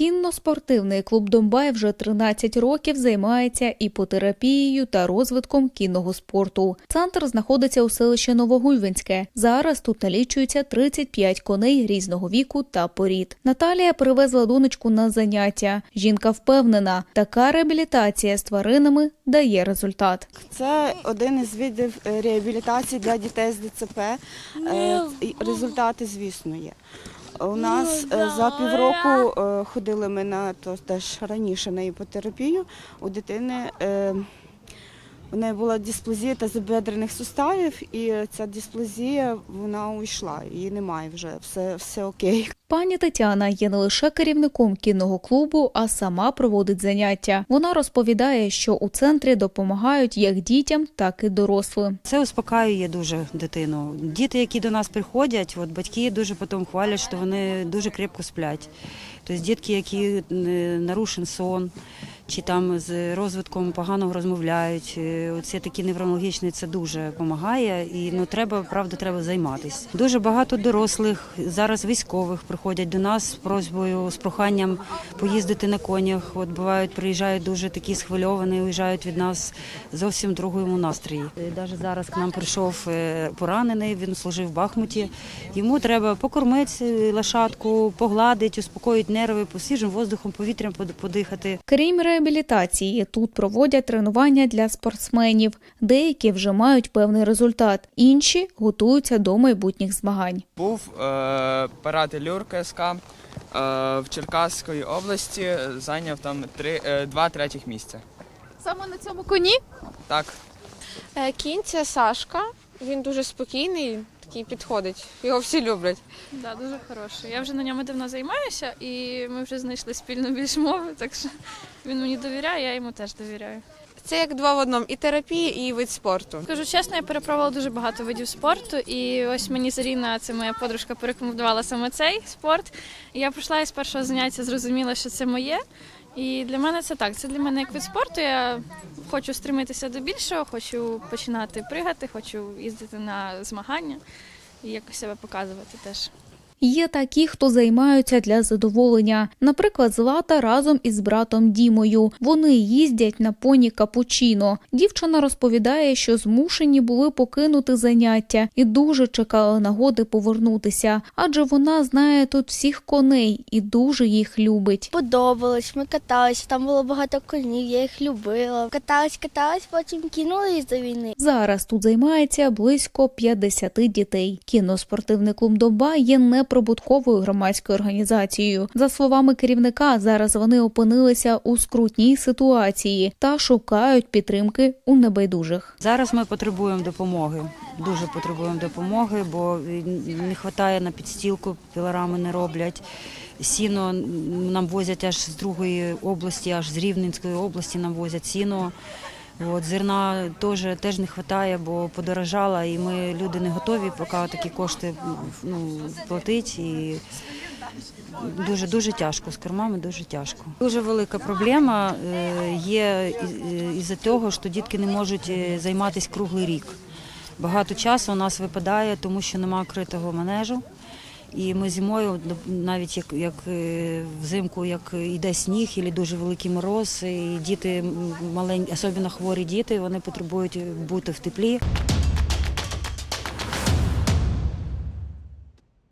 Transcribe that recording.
Кінно-спортивний клуб Донбай вже 13 років займається іпотерапією та розвитком кінного спорту. Центр знаходиться у селищі Новогульвинське. Зараз тут налічується 35 коней різного віку та порід. Наталія привезла донечку на заняття. Жінка впевнена, така реабілітація з тваринами дає результат. Це один із видів е, реабілітації для дітей з ДЦП. Е, Результати, звісно, є. У нас е, за півроку е, ходили ми на то теж раніше на іпотерапію. У дитини е, у неї була дисплазія тазобедрених суставів, і ця дисплазія вона уйшла. Її немає вже, все, все окей. Пані Тетяна є не лише керівником кінного клубу, а сама проводить заняття. Вона розповідає, що у центрі допомагають як дітям, так і дорослим. Це успокаює дуже дитину. Діти, які до нас приходять, от батьки дуже потім хвалять, що вони дуже крепко сплять. Тобто дітки, які нарушен сон, чи там з розвитком погано розмовляють, е, оце такі неврологічні, це дуже допомагає. І ну треба, правда, треба займатися. Дуже багато дорослих зараз військових приходять до нас з просьбою, з проханням поїздити на конях. От бувають, приїжджають дуже такі схвильовані, уїжджають від нас зовсім другому настрої. Навіть зараз к нам прийшов е, поранений, він служив в Бахмуті. Йому треба покормити лошадку, погладити, успокоїти нерви, свіжим воздухом, повітрям подихати. Крім реабілітації, тут проводять тренування для спортсменів. Деякі вже мають певний результат, інші готуються до майбутніх змагань. Був е, парад Люр КСК е, в Черкаської області, зайняв там три, е, два третіх місця. Саме на цьому коні? Так, Е, Кінь це Сашка. Він дуже спокійний, такий підходить. Його всі люблять. Да, дуже хороший. Я вже на ньому давно займаюся і ми вже знайшли спільну більш мову, так що він мені довіряє, я йому теж довіряю. Це як два в одному і терапія, і вид спорту. Скажу чесно, я перепробувала дуже багато видів спорту, і ось мені Заріна, це моя подружка, порекомендувала саме цей спорт. Я прийшла і з першого заняття зрозуміла, що це моє. І для мене це так. Це для мене як вид спорту. Я хочу стремитися до більшого, хочу починати пригати, хочу їздити на змагання і якось себе показувати теж. Є такі, хто займаються для задоволення. Наприклад, Злата разом із братом Дімою. Вони їздять на поні капучино. Дівчина розповідає, що змушені були покинути заняття і дуже чекали нагоди повернутися, адже вона знає тут всіх коней і дуже їх любить. Подобалось, ми каталися, там було багато конів, я їх любила. Каталась, каталась, потім кинули із за війни. Зараз тут займається близько 50 дітей. Кіноспортивний клуб Доба є неприбутковою громадською організацією. За словами керівника, зараз вони опинилися у скрутній ситуації та шукають підтримки у небайдужих. Зараз ми потребуємо допомоги. Дуже потребуємо допомоги, бо не вистачає на підстілку, пілорами не роблять. Сіно нам возять аж з другої області, аж з Рівненської області нам возять сіно. От, зерна теж, теж не вистачає, бо подорожала, і ми люди не готові поки такі кошти ну, платити. І дуже дуже тяжко з кормами, дуже тяжко. Дуже велика проблема е, є із- із-за того, що дітки не можуть е, займатися круглий рік. Багато часу у нас випадає, тому що немає критого манежу. І ми зимою, навіть як, як е, взимку, як йде сніг і дуже великий мороз, і діти маленькі, особливо хворі діти, вони потребують бути в теплі.